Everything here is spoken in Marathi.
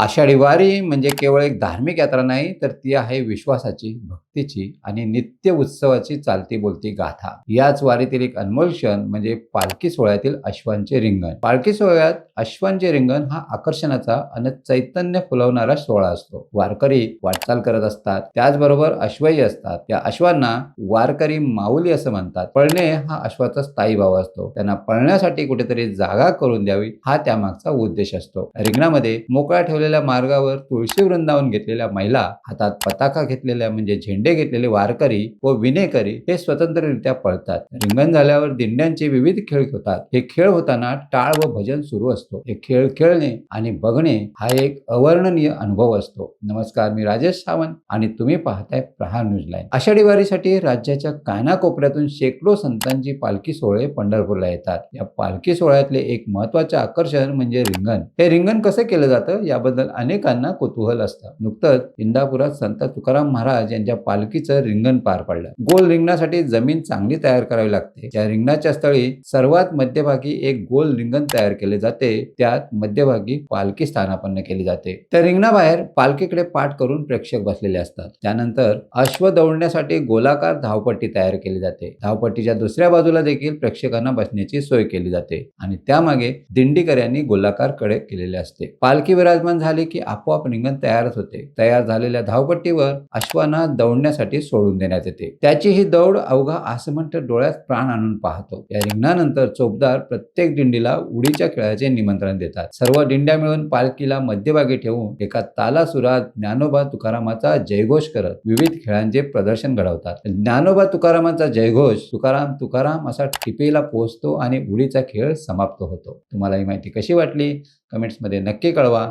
आषाढी वारी म्हणजे केवळ एक धार्मिक यात्रा नाही तर ती आहे विश्वासाची भक्तीची आणि नित्य उत्सवाची चालती बोलती गाथा. याच वारीतील एक अनमोल क्षण म्हणजे पालखी सोहळ्यातील अश्वांचे रिंगण. पालखी सोहळ्यात अश्वांचे रिंगण हा आकर्षणाचा आणि चैतन्य फुलवणारा सोहळा असतो. वारकरी वाटचाल करत असतात त्याचबरोबर अश्वही असतात. त्या अश्वांना वारकरी माऊली असं म्हणतात. पळणे हा अश्वाचा स्थायी भाव असतो. त्यांना पळण्यासाठी कुठेतरी जागा करून द्यावी हा त्यामागचा उद्देश असतो. रिंगणामध्ये मोकळ्या ठेवलेल्या मार्गावर तुळशी वृंदावन घेतलेल्या महिला हातात पताका घेतलेल्या म्हणजे झेंडे घेतलेले वारकरी व विनेकरी हे स्वतंत्ररित्या पळतात. रिंगण झाल्यावर दिंड्यांचे विविध खेळ होतात. हे खेळ होताना टाळ व भजन सुरू असतो. हे खेळ खेळणे आणि बघणे हा एक अवर्णनीय अनुभव असतो. नमस्कार मी राजेश सावंत आणि तुम्ही पाहताय प्रहार न्यूज लाईन. आषाढी वारीसाठी राज्याच्या कानाकोपऱ्यातून शेकडो संतांची पालखी सोहळे पंढरपूरला येतात. या पालखी सोहळ्यातले एक महत्त्वाचे आकर्षण म्हणजे रिंगण. हे रिंगण कसं केलं जातं याबद्दल अनेकांना कुतूहल असतं. नुकतंच इंदापुरात संत तुकाराम महाराज यांच्या पालखीचं रिंगण पार पडलं. गोल रिंगणासाठी जमीन चांगली तयार करावी लागते. या रिंगणाच्या स्थळी सर्वात मध्यभागी एक गोल रिंगण तयार केले जाते त्यात मध्यभागी पालखी स्थानापन्न केली जाते. त्या रिंगणाबाहेर पालखीकडे पाठ करून प्रेक्षक बसलेले असतात. त्यानंतर अश्व दौडण्यासाठी गोलाकार धावपट्टी तयार केली जाते. धावपट्टीच्या दुसऱ्या बाजूला देखील प्रेक्षकांना बसण्याची सोय केली जाते आणि त्यामागे दिंडीकऱ्यांनी गोलाकारकडे केलेले असते. पालखी विराजमान झाले की आपोआप रिंगण तयारच होते. तयार झालेल्या धावपट्टीवर अश्वांना दौडण्यासाठी सोडून देण्यात येते. त्याची ही दौड अवघा आसमंत डोळ्यात प्राण आणून पाहतो. या रिंगणानंतर चोपदार प्रत्येक दिंडीला उडीच्या खेळाचे निमंत्रण देतात. सर्व दिंड्या मिळून पालखीला मध्यभागी ठेवून एका तालासुरात ज्ञानोबा तुकारामाचा जयघोष करत विविध खेळांचे प्रदर्शन घडवतात. ज्ञानोबा तुकारामाचा जयघोष तुकाराम तुकाराम असा टिपेला पोहोचतो आणि उडीचा खेळ समाप्त होतो. तुम्हाला ही माहिती कशी वाटली? कमेंट्समध्ये नक्की कळवा.